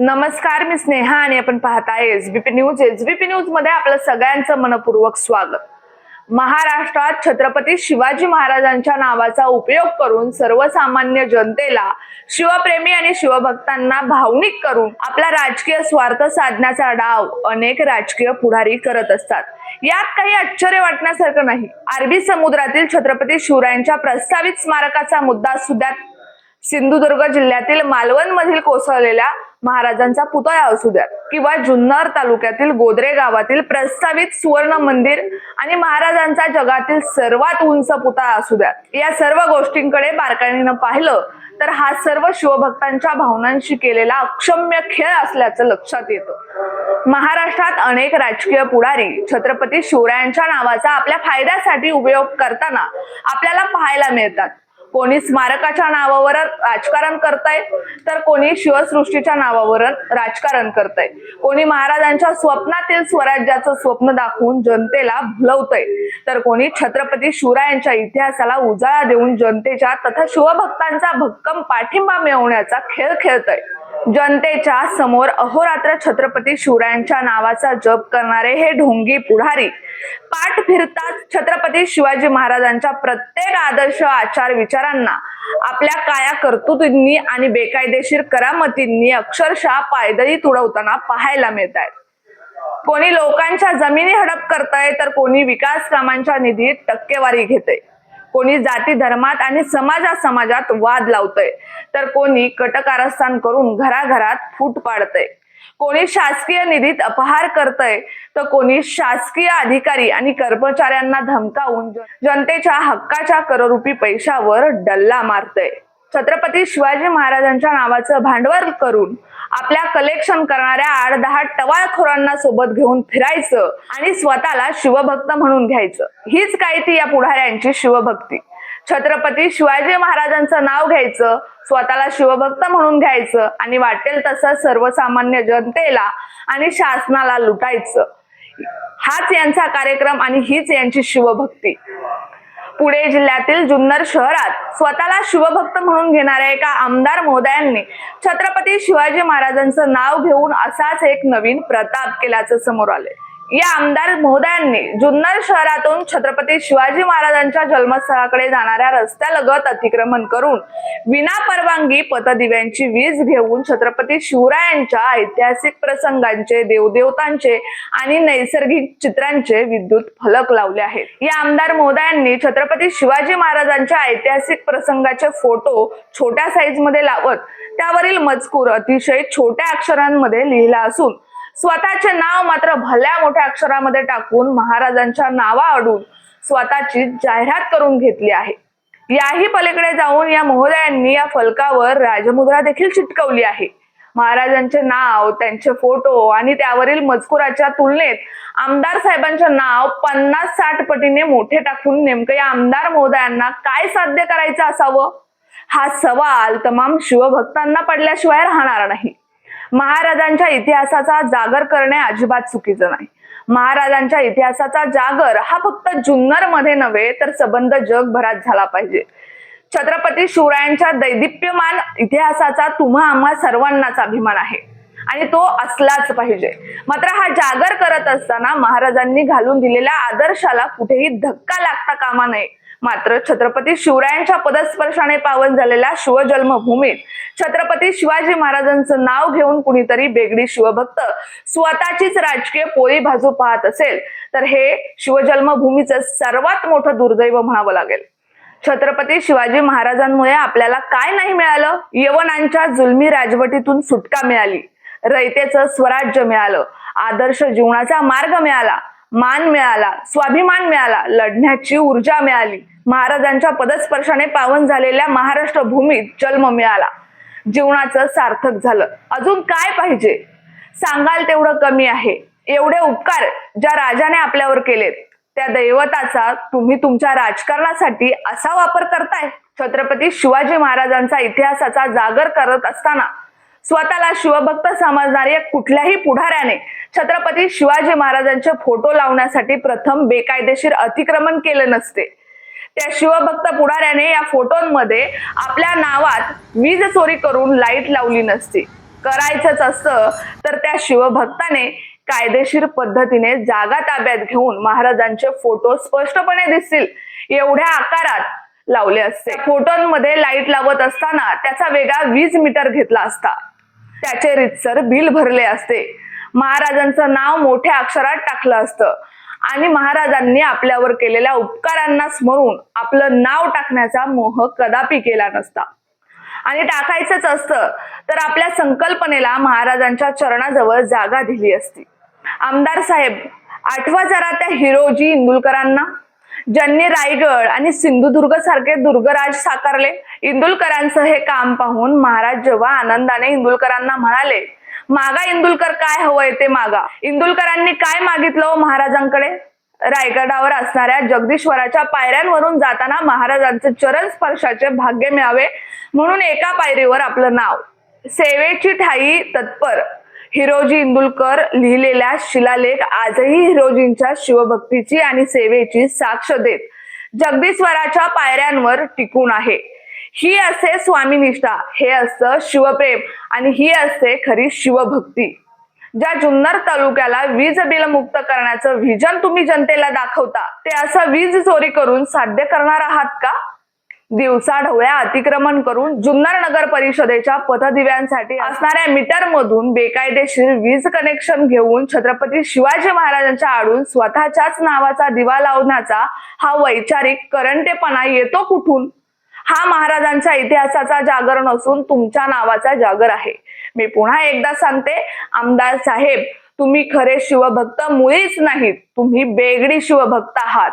नमस्कार मी स्नेहा आणि आपण पाहताय एसबीपी न्यूज एसबीपी न्यूजमध्ये आपलं सगळ्यांचं मनपूर्वक स्वागत. महाराष्ट्रात छत्रपती शिवाजी महाराजांच्या नावाचा उपयोग करून सर्वसामान्य जनतेला शिवप्रेमी आणि शिवभक्तांना भावनिक करून आपला राजकीय स्वार्थ साधण्याचा डाव अनेक राजकीय पुढारी करत असतात. यात काही आश्चर्य वाटण्यासारखं नाही. अरबी समुद्रातील छत्रपती शिवरायांच्या प्रस्तावित स्मारकाचा मुद्दा सुद्धा सिंधुदुर्ग जिल्ह्यातील मालवण मधील कोसळलेल्या महाराजांचा पुतळा असू द्यात. किंवा जुन्नर तालुक्यातील गोदरे गावातील प्रस्तावित सुवर्ण मंदिर आणि महाराजांचा जगातील सर्वात उंच पुतळा असू द्या या सर्व गोष्टींकडे बारकाईनं पाहिलं तर हा सर्व शिवभक्तांच्या भावनांशी केलेला अक्षम्य खेळ असल्याचं लक्षात येतं. महाराष्ट्रात अनेक राजकीय पुढारी छत्रपती शिवरायांच्या नावाचा आपल्या फायद्यासाठी उपयोग करताना आपल्याला पाहायला मिळतात. कोणी स्मारकाच्या नावावर राजकारण करताय तर कोणी शिवसृष्टीच्या नावावर राजकारण करताय. कोणी महाराजांच्या स्वप्नातील स्वराज्याचं स्वप्न दाखवून जनतेला भुलवतय. तर कोणी छत्रपती शिवरायांच्या इतिहासाला उजाळा देऊन जनतेच्या तथा शिवभक्तांचा भक्कम पाठिंबा मिळवण्याचा खेळ खेळतय. जनतेच्या समोर अहोरात्र छत्रपती शिवरायांच्या नावाचा जप करणारे हे ढोंगी पुढारी. पाठ फिरतात छत्रपती शिवाजी महाराजांच्या प्रत्येक आदर्श आचार विचारांना. आपल्या काया कर्तृत्वांनी आणि बेकायदेशीर करामतींनी अक्षरशः पायदळी तुडवताना पाहायला मिळत आहेत कोणी लोकांच्या जमिनी हडप करताय तर कोणी विकास कामांच्या निधीत टक्केवारी घेतय. कोणी जाती धर्मात आणि समाजा समाजात वाद लावतय. तर कोणी कटकारस्थान करून घराघरात फूट पाडतय. कोणी शासकीय निधीत अपहार करतय तर कोणी शासकीय अधिकारी आणि कर्मचाऱ्यांना धमकावून जनतेच्या हक्काच्या कररूपी पैशावर डल्ला मारतय. छत्रपती शिवाजी महाराजांच्या नावाचं भांडवल करून आपल्या कलेक्शन करणाऱ्या आठ दहा टवाळखोरांना सोबत घेऊन फिरायचं आणि स्वतःला शिवभक्त म्हणून घ्यायचं. हीच काय ती या पुढाऱ्यांची शिवभक्ती. छत्रपती शिवाजी महाराजांचं नाव घ्यायचं स्वतःला शिवभक्त म्हणून घ्यायचं आणि वाटेल तसं सर्वसामान्य जनतेला आणि शासनाला लुटायचं. हाच यांचा कार्यक्रम आणि हीच यांची शिवभक्ती. पुणे जिल्ह्यातील जुन्नर शहरात स्वतःला शिवभक्त म्हणून घेणाऱ्या एका आमदार महोदयांनी छत्रपती शिवाजी महाराजांचं नाव घेऊन असाच एक नवीन प्रताप केल्याचं समोर आले या आमदार महोदयांनी जुन्नर शहरातून छत्रपती शिवाजी महाराजांच्या जन्मस्थळाकडे जाणाऱ्या रस्त्यालगत अतिक्रमण करून विना परवानगी पतदिव्यांची वीज घेऊन छत्रपती शिवरायांच्या ऐतिहासिक प्रसंगांचे देवदेवतांचे आणि नैसर्गिक चित्रांचे विद्युत फलक लावले आहेत. या आमदार महोदयांनी छत्रपती शिवाजी महाराजांच्या ऐतिहासिक प्रसंगाचे फोटो छोट्या साईजमध्ये लावत त्यावरील मजकूर अतिशय छोट्या अक्षरांमध्ये लिहिला असून स्वतःचे नाव मात्र भल्या मोठ्या अक्षरामध्ये टाकून महाराजांच्या नावा अडून स्वतःची जाहिरात करून घेतली आहे. याही पलीकडे जाऊन या महोदयांनी या फलकावर राजमुद्रा देखील चिटकवली आहे. महाराजांचे नाव त्यांचे फोटो आणि त्यावरील मजकुराच्या तुलनेत आमदार साहेबांचे नाव पन्नास साठ पटीने मोठे टाकून नेमकं या आमदार महोदयांना काय साध्य करायचं असावं? हा सवाल तमाम शिवभक्तांना पडल्याशिवाय राहणार नाही. महाराजांच्या इतिहासाचा जागर करणे अजिबात चुकीचं नाही. महाराजांच्या इतिहासाचा जागर हा फक्त जुन्नरमध्ये नव्हे तर सबंध जगभरात झाला पाहिजे. छत्रपती शिवरायांच्या दैदिप्यमान इतिहासाचा तुम्हा आम्हा सर्वांनाच अभिमान आहे. आणि तो असलाच पाहिजे. मात्र हा जागर करत असताना महाराजांनी घालून दिलेल्या आदर्शाला कुठेही धक्का लागता कामा नये. मात्र छत्रपती शिवरायांच्या पदस्पर्शाने पावन झालेल्या शिवजन्मभूमीत छत्रपती शिवाजी महाराजांचं नाव घेऊन कुणीतरी बेगडी शिवभक्त स्वतःचीच राजकीय पोळी भाजू पाहत असेल तर हे शिवजन्मभूमीचं सर्वात मोठं दुर्दैव म्हणावं लागेल. छत्रपती शिवाजी महाराजांमुळे आपल्याला काय नाही मिळालं? यवनांच्या जुलमी राजवटीतून सुटका मिळाली. रयतेचं स्वराज्य मिळालं. आदर्श जीवनाचा मार्ग मिळाला. मान मिळाला. स्वाभिमान मिळाला. लढण्याची ऊर्जा मिळाली. महाराजांच्या पदस्पर्शाने पावन झालेल्या महाराष्ट्र भूमीत जन्म मिळाला. जीवनाचं सार्थक झालं. अजून काय पाहिजे? सांगाल तेवढं कमी आहे. एवढे उपकार ज्या राजाने आपल्यावर केलेत त्या दैवताचा तुम्ही तुमच्या राजकारणासाठी असा वापर करताय? छत्रपती शिवाजी महाराजांचा इतिहासाचा जागर करत असताना स्वतःला शिवभक्त समजणाऱ्या कुठल्याही पुढाऱ्याने छत्रपती शिवाजी महाराजांचे फोटो लावण्यासाठी प्रथम बेकायदेशीर अतिक्रमण केलं नसते. त्या शिवभक्त पुढाऱ्याने या फोटोंमध्ये आपल्या नावात वीज चोरी करून लाइट लावली नसती. करायचंच असतं तर त्या शिवभक्ताने कायदेशीर पद्धतीने जागा ताब्यात घेऊन महाराजांचे फोटो स्पष्टपणे दिसतील एवढ्या आकारात लावले असते. फोटोंमध्ये लाइट लावत असताना त्याचा वेगळा वीज मीटर घेतला असता. त्याचे रितसर बिल भरले असते. महाराजांचं नाव मोठ्या अक्षरात टाकलं असतं. आणि महाराजांनी आपल्यावर केलेल्या उपकारांना स्मरून आपलं नाव टाकण्याचा मोह कदापि केला नसता. आणि टाकायचंच असतं. तर आपल्या संकल्पनेला महाराजांच्या चरणाजवळ जागा दिली असती. आमदार साहेब आठवा जरा त्या हिरोजी इंदुलकरांना. ज्यांनी रायगड आणि सिंधुदुर्ग सारखे दुर्गराज साकारले. इंदुलकरांचं हे काम पाहून महाराज जेव्हा आनंदाने इंदुलकरांना म्हणाले मागा इंदुलकर काय हवंय ते मागा. इंदुलकरांनी काय मागितलं हो महाराजांकडे? रायगडावर असणाऱ्या जगदीश्वराच्या पायऱ्यांवरून जाताना महाराजांचे चरण स्पर्शाचे भाग्य मिळावे म्हणून एका पायरीवर आपलं नाव सेवेची ठाई तत्पर. हिरोजी इंदुलकर लिहिलेल्या शिलालेख आजही हिरोजींच्या शिवभक्तीची आणि सेवेची साक्ष देत जगदीश्वराच्या पायऱ्यांवर टिकून आहे. ही असते स्वामीनिष्ठा हे असतं शिवप्रेम आणि ही असते खरी शिवभक्ती. ज्या जुन्नर तालुक्याला वीज बिल मुक्त करण्याचं व्हिजन तुम्ही जनतेला दाखवता ते असं वीज चोरी करून साध्य करणार आहात का? दिवसा ढवळ्या अतिक्रमण करून जुन्नर नगर परिषदेच्या पथदिव्यांसाठी असणाऱ्या मीटर मधून बेकायदेशीर वीज कनेक्शन घेऊन छत्रपती शिवाजी महाराजांच्या आडून स्वतःच्याच नावाचा दिवा लावण्याचा हा वैचारिक करंटेपणा येतो कुठून? हा महाराजांच्या इतिहासाचा जागर नसून तुमच्या नावाचा जागर आहे. मी पुन्हा एकदा सांगते आमदार साहेब तुम्ही खरे शिवभक्त मुळीच नाहीत. तुम्ही बेगडी शिवभक्त आहात.